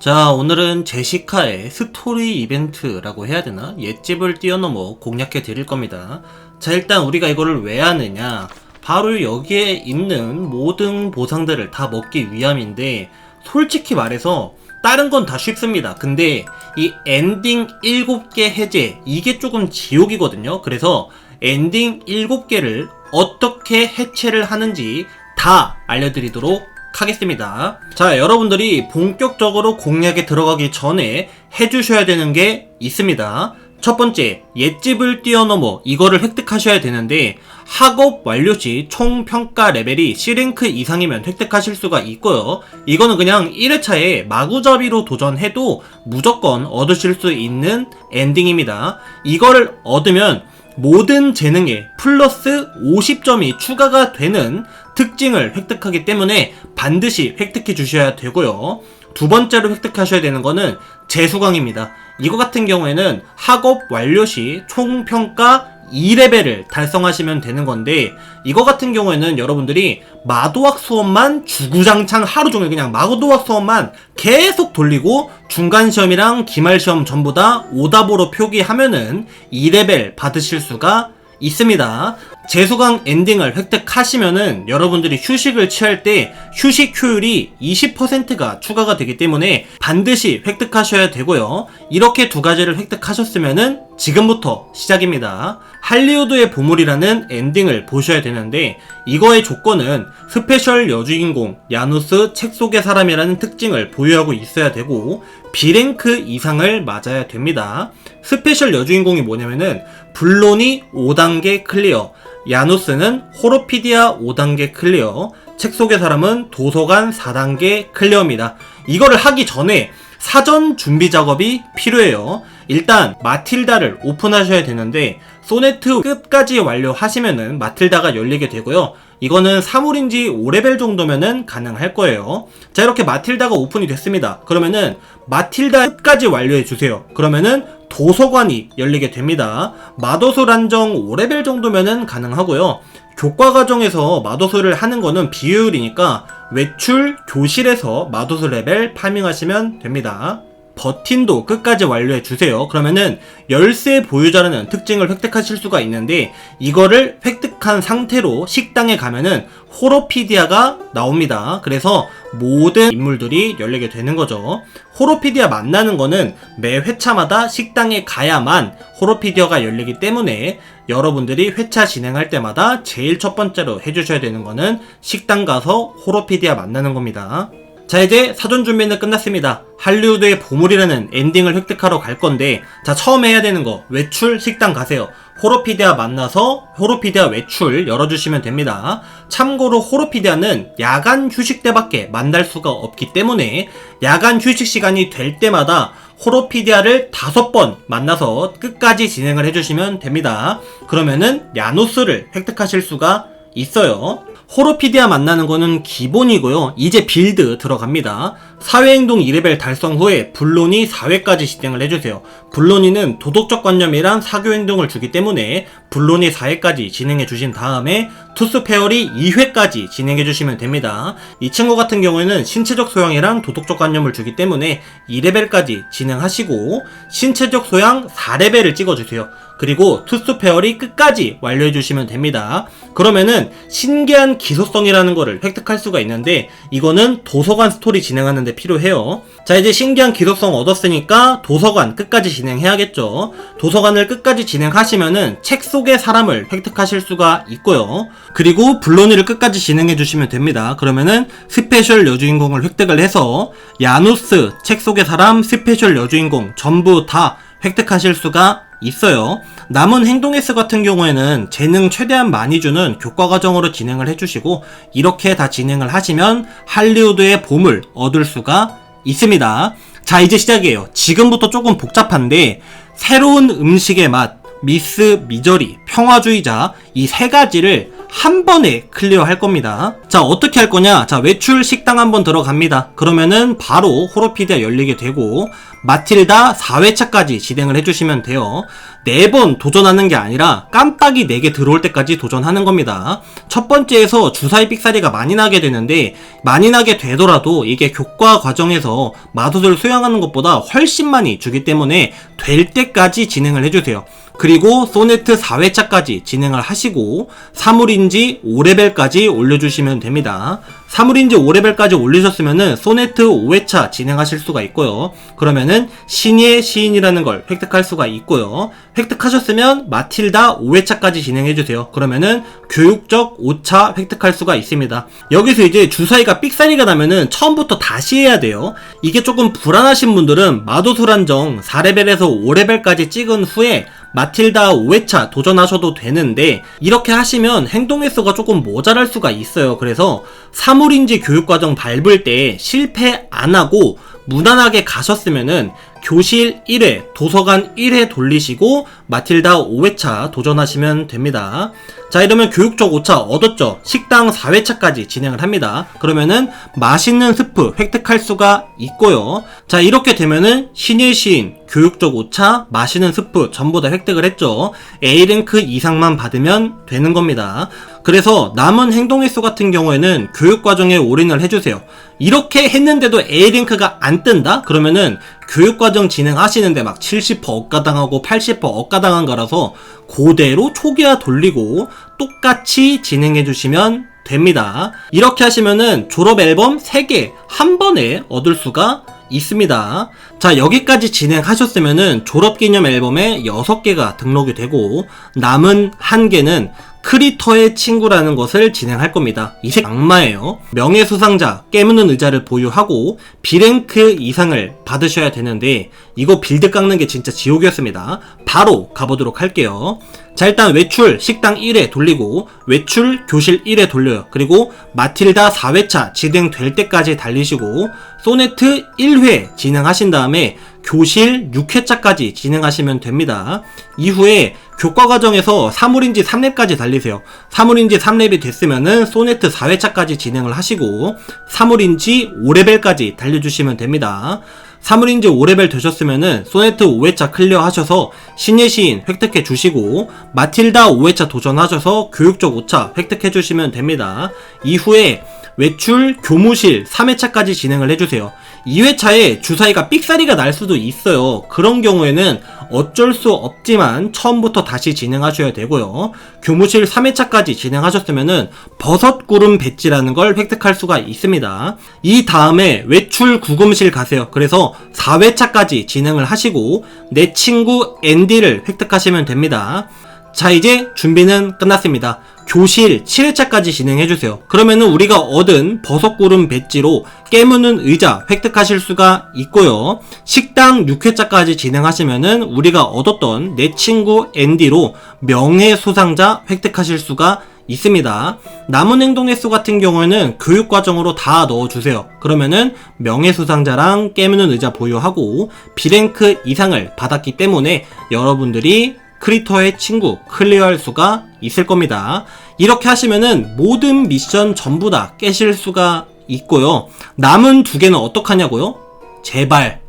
자, 오늘은 제시카의 스토리 이벤트라고 해야 되나? 옛집을 뛰어넘어 공략해 드릴 겁니다. 자, 일단 우리가 이거를 왜 하느냐? 바로 여기에 있는 모든 보상들을 다 먹기 위함인데, 솔직히 말해서, 다른 건 다 쉽습니다. 근데, 이 엔딩 7개 해제, 이게 조금 지옥이거든요. 그래서, 엔딩 7개를 어떻게 해체를 하는지 다 알려드리도록 하겠습니다. 자, 여러분들이 본격적으로 공략에 들어가기 전에 해주셔야 되는 게 있습니다. 첫 번째, 옛집을 뛰어넘어 이거를 획득하셔야 되는데, 학업 완료 시 총 평가 레벨이 C랭크 이상이면 획득하실 수가 있고요. 이거는 그냥 1회차에 마구잡이로 도전해도 무조건 얻으실 수 있는 엔딩입니다. 이거를 얻으면 모든 재능에 플러스 50점이 추가가 되는 특징을 획득하기 때문에 반드시 획득해 주셔야 되고요. 두 번째로 획득하셔야 되는 거는 재수강입니다. 이거 같은 경우에는 학업 완료 시 총평가 2레벨을 달성하시면 되는 건데 이거 같은 경우에는 여러분들이 마도학 수업만 주구장창 하루 종일 그냥 마도학 수업만 계속 돌리고 중간 시험이랑 기말 시험 전부 다 오답으로 표기하면은 2레벨 받으실 수가 있습니다. 재수강 엔딩을 획득하시면은 여러분들이 휴식을 취할 때 휴식 효율이 20%가 추가가 되기 때문에 반드시 획득하셔야 되고요. 이렇게 두 가지를 획득하셨으면은 지금부터 시작입니다. 할리우드의 보물이라는 엔딩을 보셔야 되는데 이거의 조건은 스페셜 여주인공 야누스 책 속의 사람이라는 특징을 보유하고 있어야 되고 B랭크 이상을 맞아야 됩니다. 스페셜 여주인공이 뭐냐면은 블론이 5단계 클리어 야누스는 호로피디아 5단계 클리어, 책 속의 사람은 도서관 4단계 클리어입니다. 이거를 하기 전에 사전 준비 작업이 필요해요. 일단 마틸다를 오픈하셔야 되는데 소네트 끝까지 완료하시면은 마틸다가 열리게 되고요. 이거는 사물인지 5레벨 정도면은 가능할 거예요. 자, 이렇게 마틸다가 오픈이 됐습니다. 그러면은 마틸다 끝까지 완료해 주세요. 그러면은 도서관이 열리게 됩니다. 마도술 한정 5레벨 정도면은 가능하고요. 교과 과정에서 마도술을 하는 거는 비효율이니까 외출 교실에서 마도술 레벨 파밍하시면 됩니다. 버틴도 끝까지 완료해 주세요. 그러면은 열쇠 보유자라는 특징을 획득하실 수가 있는데 이거를 획득한 상태로 식당에 가면은 호로피디아가 나옵니다. 그래서 모든 인물들이 열리게 되는 거죠. 호로피디아 만나는 거는 매 회차마다 식당에 가야만 호로피디아가 열리기 때문에 여러분들이 회차 진행할 때마다 제일 첫 번째로 해주셔야 되는 거는 식당 가서 호로피디아 만나는 겁니다. 자 이제 사전 준비는 끝났습니다. 할리우드의 보물이라는 엔딩을 획득하러 갈 건데 자 처음 해야 되는 거 외출 식당 가세요. 호로피디아 만나서 호로피디아 외출 열어주시면 됩니다. 참고로 호로피디아는 야간 휴식 때밖에 만날 수가 없기 때문에 야간 휴식 시간이 될 때마다 호로피디아를 다섯 번 만나서 끝까지 진행을 해주시면 됩니다. 그러면은 야노스를 획득하실 수가 있어요. 호로피디아 만나는 거는 기본이고요. 이제 빌드 들어갑니다. 사회행동 2레벨 달성 후에 블론이 4회까지 진행을 해주세요. 블론이는 도덕적 관념이랑 사교행동을 주기 때문에 블론이 4회까지 진행해 주신 다음에 투스 페어리 2회까지 진행해 주시면 됩니다. 이 친구 같은 경우에는 신체적 소양이랑 도덕적 관념을 주기 때문에 2레벨까지 진행하시고 신체적 소양 4레벨을 찍어주세요. 그리고 투스 페어리 끝까지 완료해 주시면 됩니다. 그러면은 신기한 기소성이라는 거를 획득할 수가 있는데 이거는 도서관 스토리 진행하는 데 필요해요. 자 이제 신기한 기소성 얻었으니까 도서관 끝까지 진행해야겠죠. 도서관을 끝까지 진행하시면은 책 속의 사람을 획득하실 수가 있고요. 그리고 블로니를 끝까지 진행해 주시면 됩니다. 그러면은 스페셜 여주인공을 획득을 해서 야누스 책 속의 사람 스페셜 여주인공 전부 다 획득하실 수가 있어요. 남은 행동 S 같은 경우에는 재능 최대한 많이 주는 교과 과정으로 진행을 해주시고 이렇게 다 진행을 하시면 할리우드의 보물 얻을 수가 있습니다. 자 이제 시작이에요. 지금부터 조금 복잡한데 새로운 음식의 맛, 미스 미저리, 평화주의자 이 세 가지를 한 번에 클리어 할 겁니다. 자, 어떻게 할 거냐? 자, 외출 식당 한번 들어갑니다. 그러면은 바로 호로피디아 열리게 되고, 마틸다 4회차까지 진행을 해주시면 돼요. 네번 도전하는 게 아니라 깜빡이 4개 들어올 때까지 도전하는 겁니다. 첫 번째에서 주사위 삑사리가 많이 나게 되는데, 많이 나게 되더라도 이게 교과 과정에서 마도를 수양하는 것보다 훨씬 많이 주기 때문에 될 때까지 진행을 해주세요. 그리고 소네트 4회차까지 진행을 하시고 사물인지 5레벨까지 올려주시면 됩니다. 사물인지 5레벨까지 올리셨으면은 소네트 5회차 진행하실 수가 있고요. 그러면은 신의 시인이라는 걸 획득할 수가 있고요. 획득하셨으면 마틸다 5회차까지 진행해주세요. 그러면은 교육적 5차 획득할 수가 있습니다. 여기서 이제 주사위가 삑사리가 나면은 처음부터 다시 해야 돼요. 이게 조금 불안하신 분들은 마도술 한정 4레벨에서 5레벨까지 찍은 후에 마틸다 5회차 도전하셔도 되는데 이렇게 하시면 행동 횟수가 조금 모자랄 수가 있어요. 그래서 사물인지 교육과정 밟을 때 실패 안 하고 무난하게 가셨으면은 교실 1회, 도서관 1회 돌리시고 마틸다 5회차 도전하시면 됩니다. 자 이러면 교육적 5차 얻었죠. 식당 4회차까지 진행을 합니다. 그러면은 맛있는 스프 획득할 수가 있고요. 자 이렇게 되면은 신의 시인, 교육적 5차, 맛있는 스프 전부 다 획득을 했죠. A랭크 이상만 받으면 되는 겁니다. 그래서 남은 행동 횟수 같은 경우에는 교육 과정에 올인을 해주세요. 이렇게 했는데도 A랭크가 안 뜬다? 그러면은 교육과정 진행하시는데 막 70% 억가당하고 80% 억가당한 거라서 그대로 초기화 돌리고 똑같이 진행해 주시면 됩니다. 이렇게 하시면은 졸업 앨범 3개 한 번에 얻을 수가 있습니다. 자, 여기까지 진행하셨으면은 졸업기념 앨범에 6개가 등록이 되고 남은 한 개는 크리터의 친구라는 것을 진행할 겁니다. 이색 악마예요. 명예 수상자, 깨무는 의자를 보유하고 B랭크 이상을 받으셔야 되는데 이거 빌드 깎는 게 진짜 지옥이었습니다. 바로 가보도록 할게요. 자 일단 외출 식당 1회 돌리고 외출 교실 1회 돌려요. 그리고 마틸다 4회차 진행될 때까지 달리시고 소네트 1회 진행하신 다음에 교실 6회차까지 진행하시면 됩니다. 이후에 교과 과정에서 사물인지 3렙까지 달리세요. 사물인지 3렙이 됐으면은 소네트 4회차까지 진행을 하시고 사물인지 5레벨까지 달려주시면 됩니다. 사물인지 5레벨 되셨으면은 소네트 5회차 클리어 하셔서 신의 시인 획득해 주시고 마틸다 5회차 도전하셔서 교육적 5차 획득해 주시면 됩니다. 이후에 외출 교무실 3회차까지 진행을 해주세요. 2회차에 주사위가 삑사리가 날 수도 있어요. 그런 경우에는 어쩔 수 없지만 처음부터 다시 진행하셔야 되고요. 교무실 3회차까지 진행하셨으면은 버섯 구름 배지라는 걸 획득할 수가 있습니다. 이 다음에 외출 구금실 가세요. 그래서 4회차까지 진행을 하시고 내 친구 앤디를 획득하시면 됩니다. 자 이제 준비는 끝났습니다. 교실 7회차까지 진행해주세요. 그러면은 우리가 얻은 버섯구름 배지로 깨무는 의자 획득하실 수가 있고요. 식당 6회차까지 진행하시면은 우리가 얻었던 내 친구 앤디로 명예수상자 획득하실 수가 있습니다. 남은 행동 횟수 같은 경우에는 교육 과정으로 다 넣어주세요. 그러면은 명예수상자랑 깨무는 의자 보유하고 비랭크 이상을 받았기 때문에 여러분들이 크리터의 친구 클리어할 수가 있을 겁니다. 이렇게 하시면은 모든 미션 전부 다 깨실 수가 있고요. 남은 두 개는 어떡하냐고요? 제발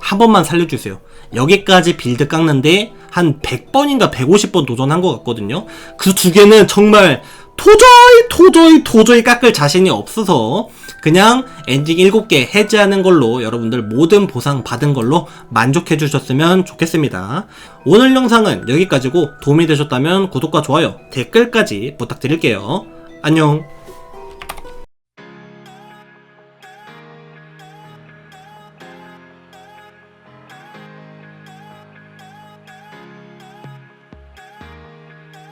한 번만 살려주세요. 여기까지 빌드 깎는데 한 100번인가 150번 도전한 것 같거든요. 그 두 개는 정말 도저히 도저히 도저히 깎을 자신이 없어서 그냥 엔딩 7개 해제하는 걸로 여러분들 모든 보상 받은 걸로 만족해 주셨으면 좋겠습니다. 오늘 영상은 여기까지고 도움이 되셨다면 구독과 좋아요, 댓글까지 부탁드릴게요. 안녕.